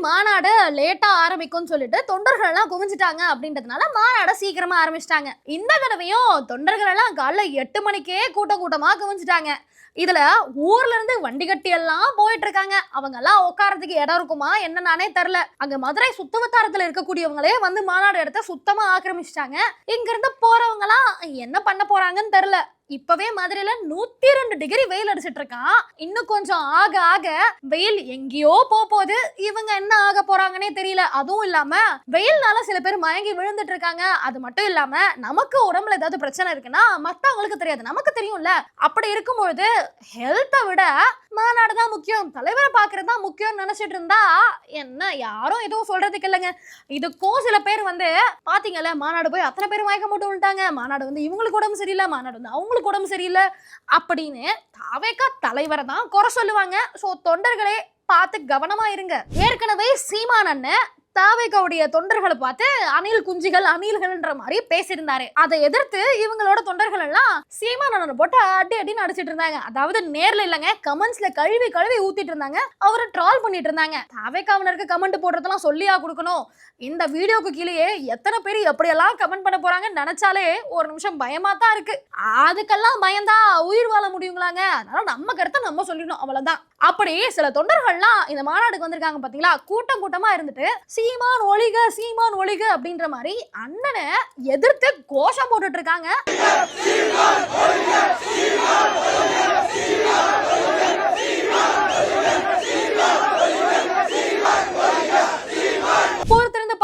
மாநாடு லேட்டா ஆரம்பிக்கும்னு சொல்லிட்டு தொண்டர்கள் எல்லாம் குவிஞ்சிட்டாங்க அப்படின்றதுனால மாநாடை சீக்கிரமா ஆரம்பிச்சிட்டாங்க. இந்த தடவையும் தொண்டர்கள் எல்லாம் காலைல எட்டு மணிக்கே கூட்டம் கூட்டமா குவிஞ்சிட்டாங்க. இதுல ஊர்ல இருந்து வண்டி கட்டி எல்லாம் போயிட்டு இருக்காங்க. அவங்க எல்லாம் உட்காரத்துக்கு இடம் இருக்குமா என்ன நானே தெரில அங்க மதுரை சுத்தவட்டாரத்துல இருக்கக்கூடியவங்களே வந்து மாநாடு இடத்த சுத்தமா ஆக்கிரமிச்சிட்டாங்க. இங்க இருந்து போறவங்க எல்லாம் என்ன பண்ண போறாங்கன்னு தெரில இப்பவே மதுரையில நூத்தி ரெண்டு டிகிரி வெயில் அடிச்சிட்டு இருக்கான். இன்னும் கொஞ்சம் ஆக ஆக வெயில் எங்கேயோ போகுது. இவங்க என்ன ஆக போறாங்கன்னே தெரியல. அதுவும் இல்லாம வெயில்னால சில பேர் மயங்கி விழுந்துட்டு இருக்காங்க அது மட்டும் இல்லாம நமக்கு உடம்புல ஏதாவது பிரச்சனை இருக்குன்னா மத்தவங்களுக்கு தெரியாது. நமக்கு தெரியும்ல. அப்படி இருக்கும்பொழுது ஹெல்த்தை விட மாநாடு தான் முக்கியம். தலைவரை பாக்குறது தான் முக்கியம்னு நினைச்சிட்டு இருந்தா என்ன யாரும் எதுவும் சொல்றதுக்கு இல்லைங்க. இதுக்கும் சில பேர் வந்து பாத்தீங்கல்ல மாநாடு போய் அத்தனை பேர் மயக்க போட்டு விட்டாங்க மாநாடு வந்து இவங்களுக்கு உடம்பு சரியில்லை மாநாடு வந்து அவங்களுக்கு உடம்பு சரியில்லை அப்படின்னு தாவேக்கா தலைவரை தான் குறை சொல்லுவாங்க. ஸோ தொண்டர்களே பார்த்து கவனமா இருங்க. ஏற்கனவே சீமான் அண்ணன் தாவேகாவுடைய தொண்டர்களை பார்த்து அணில் குஞ்சுகள் அணில்கள்ன்ற மாதிரி பேசியிருந்தாரு. அதை எதிர்த்து இவங்களோட தொண்டர்கள் எல்லாம் சீமானனை போட்டு அடி அடின்னு அடிச்சிட்டு இருந்தாங்க. அதாவது நேர்ல இல்லைங்க கமெண்ட்ஸ்ல கழுவி கழுவி ஊத்திட்டு இருந்தாங்க. அவரை ட்ரால் பண்ணிட்டு இருந்தாங்க. தாவேகாவினருக்கு கமெண்ட் போடுறதெல்லாம் சொல்லியா கொடுக்கணும். இந்த வீடியோக்கு கீழேயே எத்தனை பேர் எப்படியெல்லாம் கமெண்ட் பண்ண போறாங்கன்னு நினைச்சாலே ஒரு நிமிஷம் பயமா தான் இருக்கு. அதுக்கெல்லாம் பயந்தா உயிர் வாழ முடியுங்களாங்க? அதனால நம்ம கருத்தை நம்ம சொல்லிடணும். அவ்வளவுதான். அப்படி சில தொண்டர்கள்லாம் இந்த மாநாடுக்கு வந்திருக்காங்க பாத்தீங்களா? கூட்டம் கூட்டமா இருந்துட்டு சீமான் ஒளிக சீமான் ஒழிக அப்படின்ற மாதிரி அண்ணனை எதிர்த்து கோஷம் போட்டுட்டு இருக்காங்க Yeah.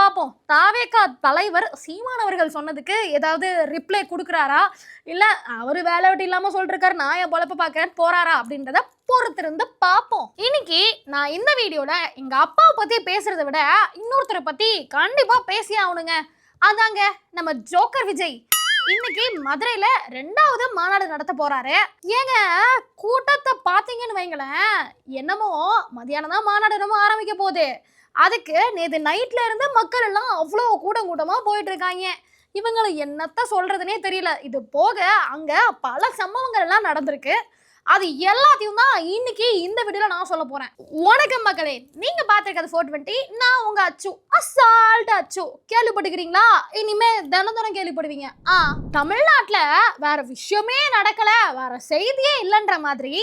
பார்ப்போம். தாவேக்கா தலைவர் சீமான் அவர்கள் சொன்னதுக்கு ஏதாவது ரிப்ளை கொடுக்குறாரா? இல்லை அவர் வேலை விட்டு இல்லாமல் சொல்லிருக்காரு நான் என் பொழப்ப பார்க்கறேன் போறாரா அப்படின்றத பொறுத்திருந்து பார்ப்போம். இன்னைக்கு நான் இந்த வீடியோவில் எங்கள் அப்பாவை பற்றி பேசுறதை விட இன்னொருத்தரை பற்றி கண்டிப்பாக பேசி ஆகணுங்க. அதாங்க நம்ம ஜோக்கர் விஜய். இன்னைக்கு மதுரையில ரெண்டாவது மாநாடு நடத்த போறாரு. ஏங்க கூட்டத்தை பாத்தீங்கன்னு வைங்களேன் என்னமோ மதியானம் தான் மாநாடு என்னமோ ஆரம்பிக்க போகுது. அதுக்கு நேற்று நைட்ல இருந்து மக்கள் எல்லாம் அவ்வளோ கூட்டம் கூட்டமா போயிட்டு இருக்காங்க இவங்களை என்னத்த சொல்றதுனே தெரியல. இது போக அங்க பல சம்பவங்கள் எல்லாம் நடந்திருக்கு. அது எல்லாத்தையும் தான் இன்னைக்கு இந்த வீடியோல நான் சொல்ல போறேன். வணக்கம் மக்களே நீங்க பாத்திருக்கிறது ஃபோர் டுவெண்ட்டி நான் உங்க அச்சு அசால்ட் அச்சு. கேள்விப்பட்டுக்கிறீங்களா இனிமே தினம் தினம் கேள்விப்படுவீங்க. ஆ தமிழ்நாட்டுல வேற விஷயமே நடக்கல. வேற செய்தியே இல்லைன்ற மாதிரி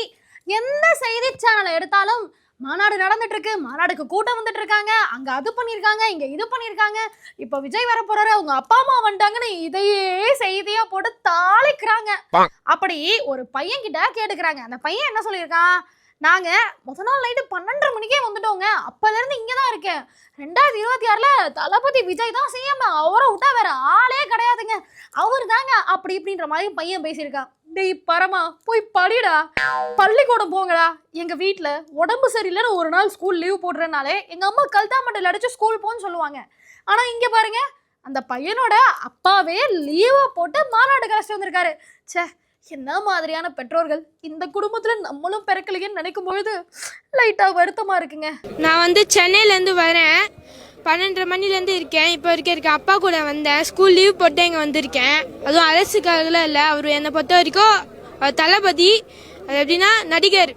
எந்த செய்தி சேனலை எடுத்தாலும் மாநாடு நடந்துட்டு இருக்கு மாநாடுக்கு கூட்டம் வந்துட்டு இருக்காங்க அங்க அது பண்ணிருக்காங்க இங்க இது பண்ணிருக்காங்க. இப்ப விஜய் வர போறாரு அவங்க அப்பா அம்மா வந்துட்டாங்கன்னு இதையே செய்தியா போட்டு தாளிக்கிறாங்க. அப்படி ஒரு பையன் கிட்ட கேட்டுக்கிறாங்க. அந்த பையன் என்ன சொல்லியிருக்கான்? நாங்க முத நாள் நைட்டு பன்னெண்டரை மணிக்கே வந்துட்டோங்க. அப்பல இருந்து இங்க தான் இருக்கேன். ரெண்டாயிரத்தி இருபத்தி ஆறுல தளபதி விஜய் தான் சிஎம் அவரை விட்டா வேற ஆளே கிடையாதுங்க. அவர் தாங்க அப்படி இப்படின்ற மாதிரி பையன் பேசியிருக்கான். டேய் பரமா போய் படிடா. பள்ளிக்கூடம் போங்கடா. எங்க வீட்டில் உடம்பு சரியில்லைன்னு ஒரு நாள் ஸ்கூல் லீவ் போடுறனாலே எங்க அம்மா கல்தா மண்டல் அடிச்சு ஸ்கூல் போன்னு சொல்லுவாங்க. ஆனா இங்க பாருங்க அந்த பையனோட அப்பாவே லீவாக போட்டு மாநாடு கழிச்சு வந்திருக்காரு. ச்சே என்ன மாதிரியான பெற்றோர்கள்? இந்த குடும்பத்துல நம்மளும் பிறக்கலையேன்னு நினைக்கும் பொழுது லைட்டா வருத்தமா இருக்குங்க. நான் வந்து சென்னையிலேருந்து வரேன். பன்னெண்டரை மணிலேருந்து இருக்கேன். இப்போ வரைக்கும் இருக்கேன் அப்பா கூட வந்தேன். ஸ்கூல் லீவ் போட்டு இங்கே வந்திருக்கேன். அதுவும் அரசுக்காகலாம் இல்லை. அவர் என்னை பொறுத்த வரைக்கும் தளபதி அது எப்படின்னா நடிகர்.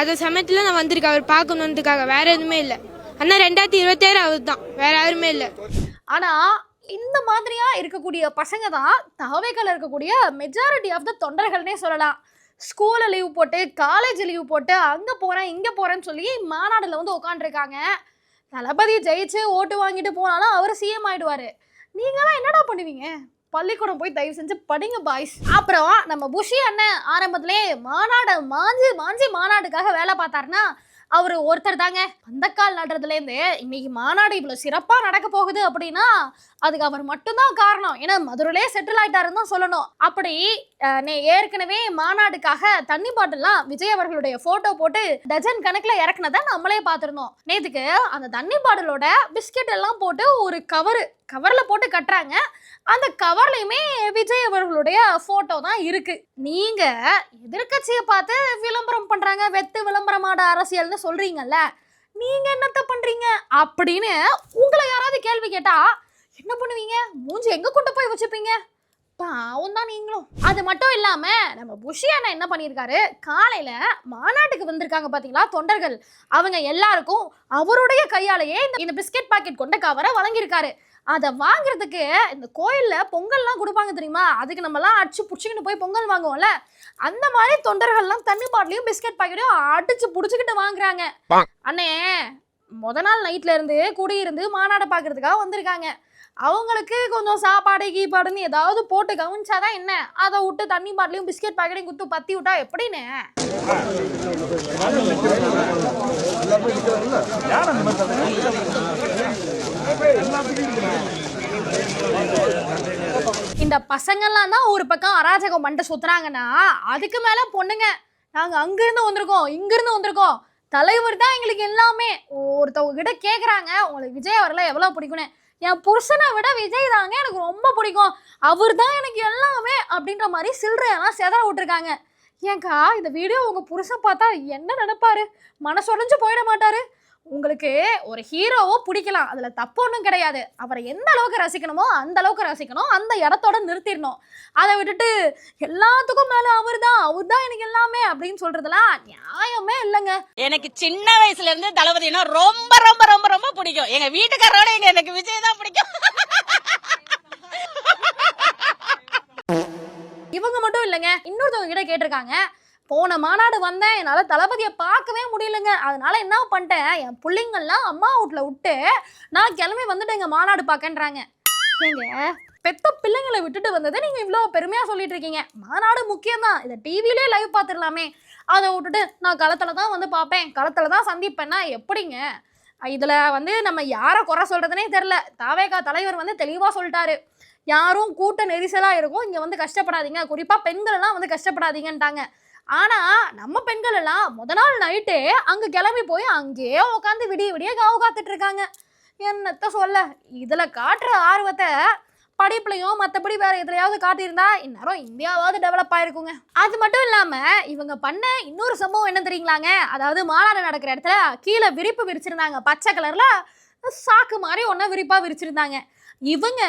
அந்த சமயத்தில் நான் வந்திருக்கேன். அவர் பார்க்கணுன்றதுக்காக. வேற எதுவுமே இல்லை. ஆனால் ரெண்டாயிரத்தி இருபத்தேழு அவர் தான் வேற யாருமே இல்லை. ஆனால் இந்த மாதிரியா இருக்கக்கூடிய பசங்க தான் தகவைகள் இருக்கக்கூடிய மெஜாரிட்டி ஆஃப் த தொண்டர்கள்னே சொல்லலாம். ஸ்கூலில் லீவ் போட்டு காலேஜ் லீவ் போட்டு அங்கே போகிறேன் இங்கே போகிறேன்னு சொல்லி மாநாடுல வந்து உட்காந்துருக்காங்க தளபதி ஜெயிச்சு ஓட்டு வாங்கிட்டு போனாலும் அவர் சிஎம் ஆயிடுவாரு. நீங்களாம் என்னடா பண்ணுவீங்க? பள்ளிக்கூடம் போய் தயவு செஞ்சு படிங்க பாய்ஸ் அப்புறம் நம்ம புஷி அண்ணன் ஆரம்பத்திலே மாநாடு மாஞ்சி மாஞ்சி மாநாடுக்காக வேலை பார்த்தாருன்னா அவர் ஒருத்தர் தாங்க. பந்தக்கால் நடுறதுலேருந்து இன்னைக்கு மாநாடு இவ்வளோ சிறப்பாக நடக்க போகுது அப்படின்னா அதுக்கு அவர் மட்டும்தான் காரணம். ஏன்னா மதுரையிலே செட்டில் ஆயிட்டாருன்னு தான் சொல்லணும். அப்படி நே ஏற்கனவே மாநாடுக்காக தண்ணி பாட்டில்லாம் விஜய் அவர்களுடைய ஃபோட்டோ போட்டு டஜன் கணக்கில் இறக்குனதை நம்மளே பார்த்துருந்தோம். நேற்றுக்கு அந்த தண்ணி பாட்டிலோட பிஸ்கெட் எல்லாம் போட்டு ஒரு கவரு கவரில் போட்டு கட்டுறாங்க. அந்த கவர்லையுமே விஜய் அவர்களுடைய ஃபோட்டோ தான் இருக்குது நீங்கள் எதிர்க்கட்சியை பார்த்து விளம்பரம் பண்ணுறாங்க வெத்து விளம்பரமாட அரசியல்னு சொல்கிறீங்கல்ல நீங்கள் என்னத்த பண்ணுறீங்க அப்படின்னு உங்களை யாராவது கேள்வி கேட்டால் என்ன பண்ணுவீங்க? மூஞ்சி எங்கே கொண்டு போய் வச்சுப்பீங்க? பாவம் தான் நீங்களும். அது மட்டும் இல்லாம நம்ம புஷி அண்ணா என்ன பண்ணியிருக்காரு? காலையில மாநாட்டுக்கு வந்திருக்காங்க பாத்தீங்களா தொண்டர்கள். அவங்க எல்லாருக்கும் அவருடைய கையாலேயே இந்த- இந்த பிஸ்கெட் பாக்கெட் கொண்ட கவரை வழங்கியிருக்காரு. அதை வாங்குறதுக்கு இந்த கோயில்ல பொங்கல்லாம் கொடுப்பாங்க தெரியுமா? அதுக்கு நம்மலாம் அடிச்சு புடிச்சுக்கிட்டு போய் பொங்கல் வாங்குவோம்ல? அந்த மாதிரி தொண்டர்கள்லாம் தண்ணி பாட்டிலையும் பிஸ்கெட் பாக்கெட்டையும் அடிச்சு புடிச்சுக்கிட்டு வாங்குறாங்க. அண்ணே முத நாள் நைட்ல இருந்து குடியிருந்து மாநாடு பார்க்கறதுக்காக வந்திருக்காங்க. அவங்களுக்கு கொஞ்சம் சாப்பாடு கீப்பாடுன்னு ஏதாவது போட்டு கவனிச்சாதான் என்ன? அதை விட்டு தண்ணி பாட்டிலையும் பிஸ்கெட் பாக்கெட்டையும் குத்து பத்தி விட்டா எப்படின்னு? இந்த பசங்கள்லாம் தான் ஒரு பக்கம் அராஜகம் பண்ணிட்டு சுத்துறாங்கன்னா அதுக்கு மேல பொண்ணுங்க. நாங்க அங்கிருந்து வந்திருக்கோம் இங்கிருந்து வந்திருக்கோம். தலைவர் தான் எங்களுக்கு எல்லாமே. ஒருத்தவங்க கிட்ட கேக்குறாங்க உங்களுக்கு விஜய் அவரெல்லாம் எவ்வளவு பிடிக்கும்னு? என் புருஷனை விட விஜய் தாங்க எனக்கு ரொம்ப பிடிக்கும். அவர் தான் எனக்கு எல்லாமே அப்படின்ற மாதிரி சில்லறையெல்லாம் செதற விட்டுருக்காங்க. ஏன்க்கா இந்த வீடியோ உங்க புருஷன் பார்த்தா என்ன நினைப்பாரு? மனசொடைஞ்சு போயிட மாட்டாரு. உங்களுக்கு ஒரு ஹீரோவோ பிடிக்கலாம். அதுல தப்பு ஒன்றும் கிடையாது. அவரை எந்த அளவுக்கு ரசிக்கணுமோ அந்த அளவுக்கு ரசிக்கணும். அந்த இடத்தோட நிறுத்திடணும். அதை விட்டுட்டு எல்லாத்துக்கும் மேல அவர் தான் அவர் தான் எனக்கு எல்லாமே அப்படின்னு சொல்றதுலாம் நியாயமே இல்லைங்க. எனக்கு சின்ன வயசுல இருந்து தளபதினா ரொம்ப ரொம்ப ரொம்ப ரொம்ப பிடிக்கும். எங்க வீட்டுக்காரோட எங்க எனக்கு விஜய் தான் பிடிக்கும். இவங்க மட்டும் இல்லைங்க. இன்னொருத்தவங்க கிட்ட கேட்டிருக்காங்க. போன மாநாடு வந்தேன் என்னால் தளபதியை பார்க்கவே முடியலங்க. அதனால என்ன பண்ணிட்டேன் என் பிள்ளைங்கள்லாம் அம்மா வீட்டில் விட்டு நான் கிளம்பி வந்துட்டேங்க மாநாடு பார்க்கன்றாங்க. ஏங்க பெத்த பிள்ளைங்களை விட்டுட்டு வந்ததை நீங்கள் இவ்வளோ பெருமையாக சொல்லிட்டு இருக்கீங்க மாநாடு முக்கியம்தான். இதை டிவிலே லைவ் பார்த்துடலாமே. அதை விட்டுட்டு நான் களத்தில் தான் வந்து பார்ப்பேன். களத்தில் தான் சந்திப்பேன்னா எப்படிங்க? இதில் வந்து நம்ம யாரை குறை சொல்கிறதுனே தெரில தாவேகா தலைவர் வந்து தெளிவாக சொல்லிட்டாரு. யாரும் கூட்ட நெரிசலாக இருக்கும். இங்கே வந்து கஷ்டப்படாதீங்க. குறிப்பாக பெண்கள்லாம் வந்து கஷ்டப்படாதீங்கன்ட்டாங்க. ஆனால் நம்ம பெண்கள் எல்லாம் முத நாள் நைட்டே அங்கே கிளம்பி போய் அங்கேயே உட்காந்து விடிய விடிய காவு காத்துட்ருக்காங்க என்னத்த சொல்ல? இதில் காட்டுற ஆர்வத்தை படிப்புலையும் மற்றபடி வேறு எதுலையாவது காட்டியிருந்தா இந்நேரம் இந்தியாவாவது டெவலப் ஆயிருக்குங்க. அது மட்டும் இல்லாமல் இவங்க பண்ண இன்னொரு சம்பவம் என்ன தெரியுங்களாங்க? அதாவது மாநாடு நடக்கிற இடத்துல கீழே விரிப்பு விரிச்சிருந்தாங்க. பச்சை கலரில் சாக்கு மாதிரி ஒன்றா விரிப்பாக விரிச்சிருந்தாங்க. இவங்க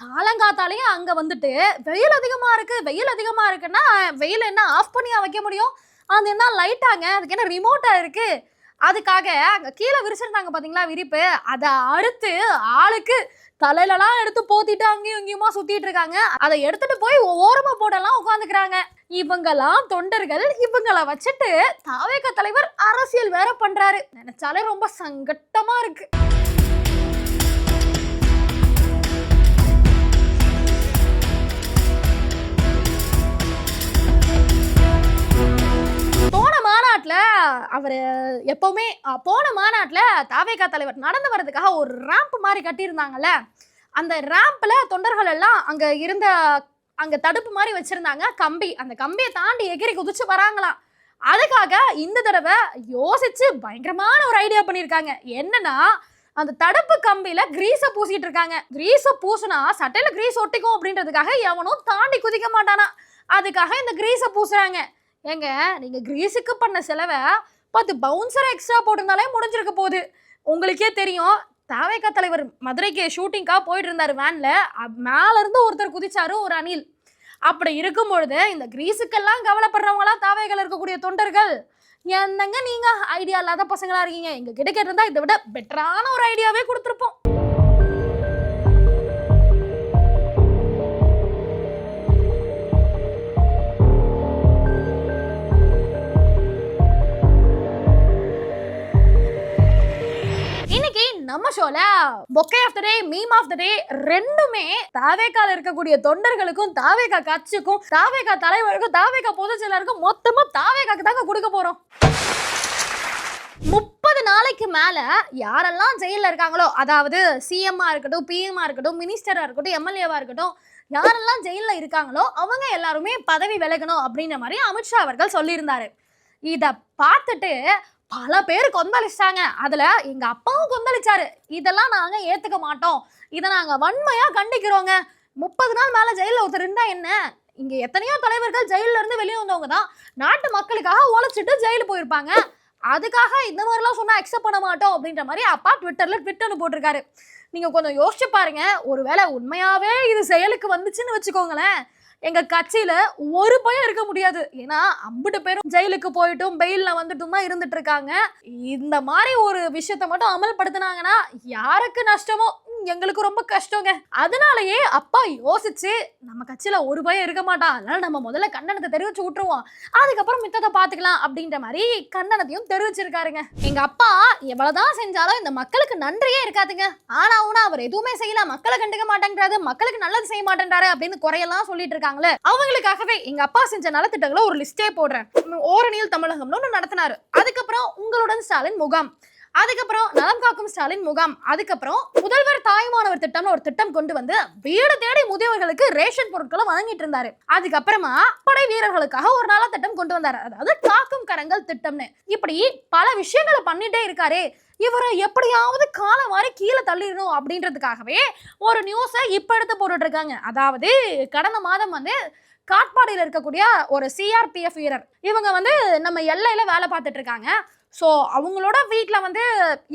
காலங்காத்தாலேயும் அங்கே வந்துட்டு வெயில் அதிகமாக இருக்குது வெயில் அதிகமாக இருக்குன்னா வெயில் என்ன ஆஃப் பண்ணியா வைக்க முடியும்? அது என்ன லைட்டாங்க அதுக்கு என்ன ரிமோட்டாக இருக்குது அதுக்காக அங்கே கீழே விரிச்சிருந்தாங்க பார்த்தீங்களா விரிப்பு? அதை அறுத்து ஆளுக்கு தலையிலலாம் எடுத்து போத்திட்டு அங்கேயும் இங்கேயுமா சுத்திட்டு இருக்காங்க. அதை எடுத்துட்டு போய் ஓரமா போடலாம் உட்காந்துக்கிறாங்க. இவங்கெல்லாம் தொண்டர்கள் இவங்களை வச்சுட்டு தாவேக தலைவர் அரசியல் வேற பண்றாரு. நினைச்சாலே ரொம்ப சங்கட்டமா இருக்கு. மாநாட்டில் அவர் எப்போவுமே போன மாநாட்டில் தாவேகா தலைவர் நடந்து வர்றதுக்காக ஒரு ரேம்ப் மாதிரி கட்டியிருந்தாங்கல்ல? அந்த ரேம்பில் தொண்டர்கள் எல்லாம் அங்கே இருந்த அங்கே தடுப்பு மாதிரி வச்சுருந்தாங்க. கம்பி அந்த கம்பியை தாண்டி எகிரி குதிச்சு வராங்களாம். அதுக்காக இந்த தடவை யோசிச்சு பயங்கரமான ஒரு ஐடியா பண்ணியிருக்காங்க. என்னன்னா அந்த தடுப்பு கம்பியில கிரீஸை பூசிட்டு இருக்காங்க. கிரீஸை பூசினா சட்டையில கிரீஸ் ஒட்டிக்கும் அப்படின்றதுக்காக எவனும் தாண்டி குதிக்க மாட்டானா. அதுக்காக இந்த கிரீஸை பூசுறாங்க. ஏங்க நீங்கள் கிரீஸுக்கு பண்ண செலவை பத்து பவுன்சர் எக்ஸ்ட்ரா போட்டிருந்தாலே முடிஞ்சிருக்க போகுது. உங்களுக்கே தெரியும் தாவேக்கா தலைவர் மதுரைக்கு ஷூட்டிங்காக போயிட்டு இருந்தார் வேனில் மேலேருந்து ஒருத்தர் குதிச்சாரு ஒரு அணில். அப்படி இருக்கும் பொழுது இந்த கிரீஸுக்கெல்லாம் கவலைப்படுறவங்களாம் தாவேகள் இருக்கக்கூடிய தொண்டர்கள்? என்னங்க நீங்கள் ஐடியா இல்லாத பசங்களாக இருக்கீங்க. எங்கள் கிட்ட கேட்டிருந்தா இதை விட பெட்டரான ஒரு ஐடியாவே கொடுத்துருப்போம். நம்ம ஷோல bouquet of the day meme of the day ரெண்டுமே தாவேக்கால இருக்கக்கூடிய தொண்டர்களுக்கும் தாவேகா கட்சிக்கும் தாவேகா தலைவருக்கும் தாவேகா பொதுச் செயலருக்கும் மொத்தமா தாவேக்காக்கு தாங்க கொடுக்க போறோம். முப்பது நாளைக்கு மேல யாரெல்லாம் ஜெயில இருக்காங்களோ அதாவது சிஎம்மா இருக்கட்டும் பிஎம்ஆ இருக்கட்டும் மினிஸ்டரா இருக்கட்டும் எம்எல்ஏவா இருக்கட்டும் யாரெல்லாம் ஜெயில இருக்காங்களோ அவங்க எல்லாருமே பதவி விலகணும் அப்படின்ற மாதிரி அமித்ஷா அவர்கள் சொல்லியிருந்தாரு. இதை பார்த்துட்டு பல பேர் கொந்தளிச்சாங்க அதுல எங்க அப்பாவும் கொந்தளிச்சாரு. இதெல்லாம் நாங்க ஏத்துக்க மாட்டோம். இதை நாங்க வன்மையா கண்டிக்கிறோங்க. முப்பது நாள் மேல ஜெயில ஒருத்தர் இருந்தா என்ன? இங்க எத்தனையோ தலைவர்கள் ஜெயில இருந்து வெளியே வந்தவங்க தான். நாட்டு மக்களுக்காக உழைச்சிட்டு ஜெயிலு போயிருப்பாங்க. அதுக்காக இந்த மாதிரிலாம் சொன்னா அக்செப்ட் பண்ண மாட்டோம் அப்படின்ற மாதிரி அப்பா ட்விட்டர்ல ட்விட்டர்னு போட்டிருக்காரு. நீங்க கொஞ்சம் யோசிச்சு பாருங்க. ஒருவேளை உண்மையாவே இது செயலுக்கு வந்துச்சுன்னு வச்சுக்கோங்களேன். எங்க கட்சியில ஒரு பயம் இருக்க முடியாது. ஏன்னா அம்பிட்டு பேரும் ஜெயிலுக்கு போயிட்டும் பெயில்ல வந்துட்டும் தான் இருந்துட்டு இருக்காங்க. இந்த மாதிரி ஒரு விஷயத்த மட்டும் அமல்படுத்தினாங்கன்னா யாருக்கு நஷ்டமோ எங்களுக்கு ரொம்ப கஷ்டங்க. அதனாலயே அப்பா யோசிச்சு நம்ம கட்சியில ஒரு பயம் இருக்க மாட்டான் அதனால நம்ம முதல்ல கண்டனத்தை தெரிவிச்சு விட்டுருவோம் அதுக்கப்புறம் மித்தத்தை பாத்துக்கலாம் அப்படின்ற மாதிரி கண்டனத்தையும் தெரிவிச்சிருக்காருங்க. எங்க அப்பா எவ்வளவுதான் செஞ்சாலும் இந்த மக்களுக்கு நன்றியே இருக்காதுங்க. ஆனா உனா அவர் எதுவுமே செய்யல. மக்களை கண்டுக்க மாட்டேங்கிறாரு மக்களுக்கு நல்லது செய்ய மாட்டேன்றாரு அப்படின்னு குறையெல்லாம் சொல்லிட்டு இருக்காங்களே. அவங்களுக்காகவே எங்க அப்பா செஞ்ச நலத்திட்டங்களை ஒரு லிஸ்டே போடுறேன். ஓரணியில் தமிழகம்னு ஒன்று நடத்தினாரு. அதுக்கப்புறம் உங்களுடன் ஸ்டாலின் முகாம். அதுக்கப்புறம் நலம் காக்கும் ஸ்டாலின் முகாம். அதுக்கப்புறம் முதல்வர் தாய்மானவர் திட்டம்னு ஒரு திட்டம் கொண்டு வந்து வீடு தேடி முதியவர்களுக்கு ரேஷன் பொருட்களை வழங்கிட்டு இருந்தாரு. அதுக்கப்புறமா படை வீரர்களுக்காக ஒரு நல திட்டம் கொண்டு வந்தாரு. அதாவது காக்கும் கரங்கள் திட்டம்னு. இப்படி பல விஷயங்களை பண்ணிட்டே இருக்காரு. இவரை எப்படியாவது காலம் வாரி கீழே தள்ளிடணும் அப்படின்றதுக்காகவே ஒரு நியூஸை இப்போ எடுத்து போட்டுட்ருக்காங்க. அதாவது கடந்த மாதம் வந்து காட்பாடியில் இருக்கக்கூடிய ஒரு சிஆர்பிஎஃப் வீரர். இவங்க வந்து நம்ம எல்லையில் வேலை பார்த்துட்டு இருக்காங்க ஸோ அவங்களோட வீட்டில் வந்து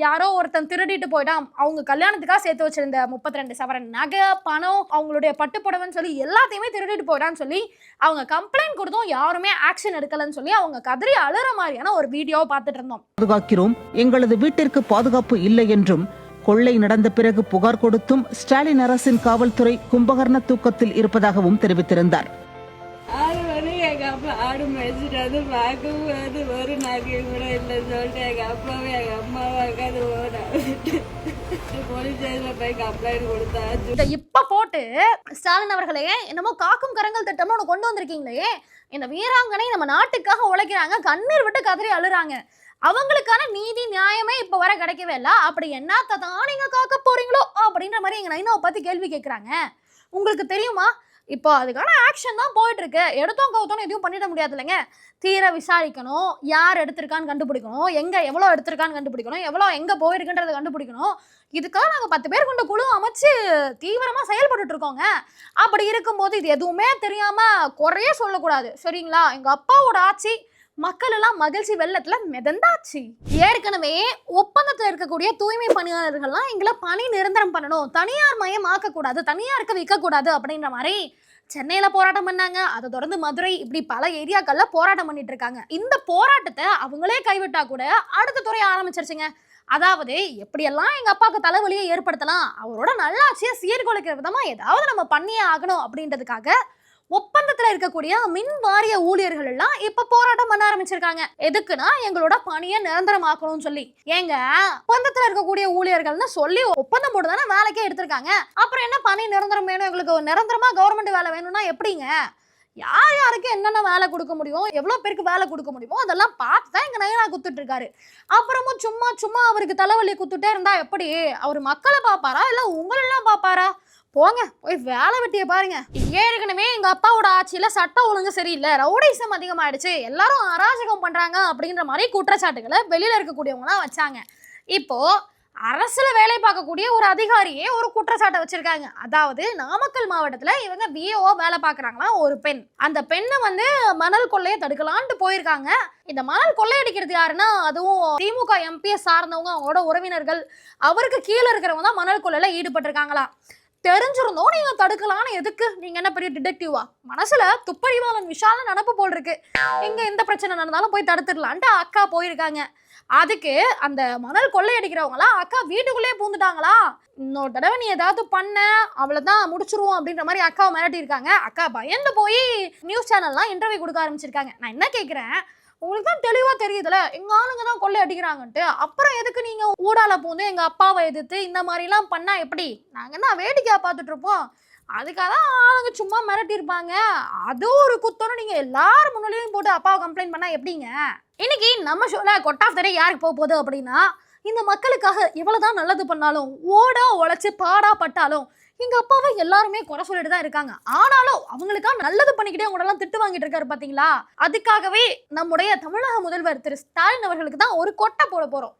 யாரோ ஒருத்தன் திருடிட்டு போயிட்டான். அவங்க கல்யாணத்துக்காக சேர்த்து வச்சிருந்த முப்பத்தி ரெண்டு சவரன் நகை பணம் அவங்களுடைய பட்டுப்புடவைன்னு சொல்லி எல்லாத்தையுமே திருடிட்டு போயிட்டான்னு சொல்லி அவங்க கம்ப்ளைண்ட் கொடுத்தும் யாருமே ஆக்ஷன் எடுக்கலன்னு சொல்லி அவங்க கதறி அழுற மாதிரியான ஒரு வீடியோவை பார்த்துட்டு இருந்தோம். பாதுகாக்கிறோம். எங்களது வீட்டிற்கு பாதுகாப்பு இல்லை என்றும் கொள்ளை நடந்த பிறகு புகார் கொடுத்தும் ஸ்டாலின் அரசின் காவல்துறை கும்பகர்ண தூக்கத்தில் இருப்பதாகவும் தெரிவித்திருந்தார். ஆறு மணிக்கு அப்பா ஆடு மேய்ச்சிட்டு வந்து பார்க்கவும் அது ஒரு நகை கூட இல்லைன்னு சொல்லிட்டு எங்கள் அப்பாவும் எங்கள் அம்மாவும் அது ஓட போலீஸ் ஸ்டேஷன்ல போய் கம்ப்ளைண்ட் கொடுத்தாச்சு இப்போ போட்டு ஸ்டாலின் அவர்களே என்னமோ காக்கும் கரங்கள் திட்டம்னு ஒன்று கொண்டு வந்திருக்கீங்களே. இந்த வீராங்கனை நம்ம நாட்டுக்காக உழைக்கிறாங்க. கண்ணீர் விட்டு கதறி அழுறாங்க. அவங்களுக்கான நீதி நியாயமே இப்ப வர கிடைக்கவே இல்ல. அப்படி என்னத்த தான் நீங்க காக்க போறீங்களோ அப்படின்ற மாதிரி எங்க நைனாவை பத்தி கேள்வி கேட்கறாங்க உங்களுக்கு தெரியுமா? இப்போ அதுக்கான ஆக்ஷன் தான் போயிட்டு இருக்கு எடுத்தோம் கவுத்தோன்னு எதுவும் பண்ணிட முடியாது இல்லைங்க தீர விசாரிக்கணும். யார் எடுத்திருக்கான்னு கண்டுபிடிக்கணும். எங்க எவ்வளோ எடுத்திருக்கான்னு கண்டுபிடிக்கணும். எவ்வளோ எங்க போயிருக்குன்றதை கண்டுபிடிக்கணும். இதுக்காக நாங்கள் பத்து பேர் கொண்ட குழு அமைச்சு தீவிரமாக செயல்பட்டுட்டு இருக்கோங்க. அப்படி இருக்கும்போது இது எதுவுமே தெரியாம குறைய சொல்லக்கூடாது. சரிங்களா? எங்க அப்பாவோட ஆட்சி மக்கள் எல்லாம் மகிழ்ச்சி வெள்ளத்துல மிதந்தாச்சு. ஏற்கனவே ஒப்பந்தத்துல இருக்கக்கூடிய தூய்மை பணியாளர்கள்லாம் எங்களை பணி நிரந்தரம் பண்ணணும் தனியார் மயம் ஆக்கக்கூடாது தனியாருக்கு விற்கக்கூடாது அப்படின்ற மாதிரி சென்னையில போராட்டம் பண்ணாங்க. அதை தொடர்ந்து மதுரை இப்படி பல ஏரியாக்கள்ல போராட்டம் பண்ணிட்டு இருக்காங்க. இந்த போராட்டத்தை அவங்களே கைவிட்டா கூட அடுத்த துறை ஆரம்பிச்சிருச்சுங்க. அதாவது எப்படியெல்லாம் எங்க அப்பாவுக்கு தலைவலியை ஏற்படுத்தலாம் அவரோட நல்லாட்சியை சீர்குலைக்கிற விதமா ஏதாவது நம்ம பண்ணியே ஆகணும் அப்படின்றதுக்காக ஒப்பந்தத்துல இருக்கக்கூடிய மின் வாரிய ஊழியர்கள் எல்லாம் இப்ப போராட்டம் பண்ண ஆரம்பிச்சிருக்காங்க. எதுக்குன்னா எங்களோட பணியை நிரந்தரமாக்கணும்னு சொல்லி. ஏங்க ஒப்பந்தத்துல இருக்கக்கூடிய ஊழியர்கள்னு சொல்லி ஒப்பந்தம் போட்டு தானே வேலைக்கே எடுத்திருக்காங்க. அப்புறம் என்ன பணி நிரந்தரம் வேணும்? எங்களுக்கு நிரந்தரமா கவர்மெண்ட் வேலை வேணும்னா எப்படிங்க? யார் யாருக்கு என்னென்ன வேலை கொடுக்க முடியும்? எவ்வளோ பேருக்கு வேலை கொடுக்க முடியுமோ அதெல்லாம் பார்த்து தான் எங்கள் நயனா குத்துட்டு இருக்காரு. அப்புறமும் சும்மா சும்மா அவருக்கு தலைவலி குத்துட்டே இருந்தா எப்படி? அவர் மக்களை பார்ப்பாரா? இல்லை உங்களெல்லாம் பார்ப்பாரா? போங்க போய் வேலை வெட்டிய பாருங்க. ஏற்கனவே எங்க அப்பாவோட ஆட்சியில சட்டம் ஒழுங்கு சரியில்லை. ரவுடிசம் அதிகமாயிடுச்சு. எல்லாரும் அராஜகம் பண்றாங்க அப்படின்ற மாதிரி குற்றச்சாட்டுகளை வெளியில இருக்கக்கூடியவங்களாம் வச்சாங்க. இப்போ அரசுல வேலை பார்க்கக்கூடிய ஒரு அதிகாரியே ஒரு குற்றச்சாட்டை வச்சிருக்காங்க. அதாவது நாமக்கல் மாவட்டத்துல இவங்க பிஏஓ வேலை பார்க்குறாங்களா? ஒரு பெண். அந்த பெண்ணை வந்து மணல் கொள்ளையை தடுக்கலான்ட்டு போயிருக்காங்க. இந்த மணல் கொள்ளையடிக்கிறது யாருன்னா அதுவும் திமுக எம்பிஎஸ் சார்ந்தவங்க அவங்களோட உறவினர்கள். அவருக்கு கீழே இருக்கிறவங்க தான் மணல் கொள்ளையில ஈடுபட்டிருக்காங்களா? தெரிஞ்சிருந்தோம் நீங்க தடுக்கலாம்னு எதுக்கு? நீங்க என்ன பெரிய டிடெக்டிவா மனசுல துப்பறிவாளன் விஷால நினப்பு போல் இருக்கு. எங்க எந்த பிரச்சனை நடந்தாலும் போய் தடுத்துடலான்ட்டு அக்கா போயிருக்காங்க. அதுக்கு அந்த மணல் கொள்ளையடிக்கிறவங்களாம் அக்கா வீட்டுக்குள்ளேயே பூந்துட்டாங்களா? இன்னொரு தடவை நீ ஏதாவது பண்ண அவ்வளோதான் முடிச்சிருவோம் அப்படின்ற மாதிரி அக்காவை மிரட்டியிருக்காங்க. அக்கா பயந்து போய் நியூஸ் சேனல்லாம் இன்டர்வியூ கொடுக்க ஆரம்பிச்சிருக்காங்க. நான் என்ன கேட்குறேன் உங்களுக்கு தான் தெளிவாக தெரியுதுல? எங்க ஆளுங்க தான் கொள்ளை அடிக்கிறாங்கன்ட்டு. அப்புறம் எதுக்கு நீங்க ஊடால பூந்து எங்க அப்பாவை எதிர்த்து இந்த மாதிரிலாம் பண்ணா எப்படி? நாங்க என்ன வேடிக்கையா பார்த்துட்டு இருப்போம்? அதுக்காக தான் ஆளுங்க சும்மா மிரட்டியிருப்பாங்க. அது ஒரு குத்தம் நீங்கள் எல்லாரும் முன்னாடியும் போட்டு அப்பாவை கம்ப்ளைண்ட் பண்ணால் எப்படிங்க? இன்னைக்கு நம்ம ஷோவில் கொட் ஆஃப் யாருக்கு போக போகுது அப்படின்னா இந்த மக்களுக்காக எவ்வளவுதான் நல்லது பண்ணாலும் ஓடா உழைச்சி பாடா பட்டாலும் எங்கள் அப்பாவை எல்லாருமே குறை சொல்லிட்டு தான் இருக்காங்க. ஆனாலும் அவங்களுக்காக நல்லது பண்ணிக்கிட்டே அவங்களெல்லாம் திட்டு வாங்கிட்டு இருக்காரு பார்த்தீங்களா அதுக்காகவே நம்முடைய தமிழக முதல்வர் திரு ஸ்டாலின் அவர்களுக்கு தான் ஒரு கொட்டை போட போகிறோம்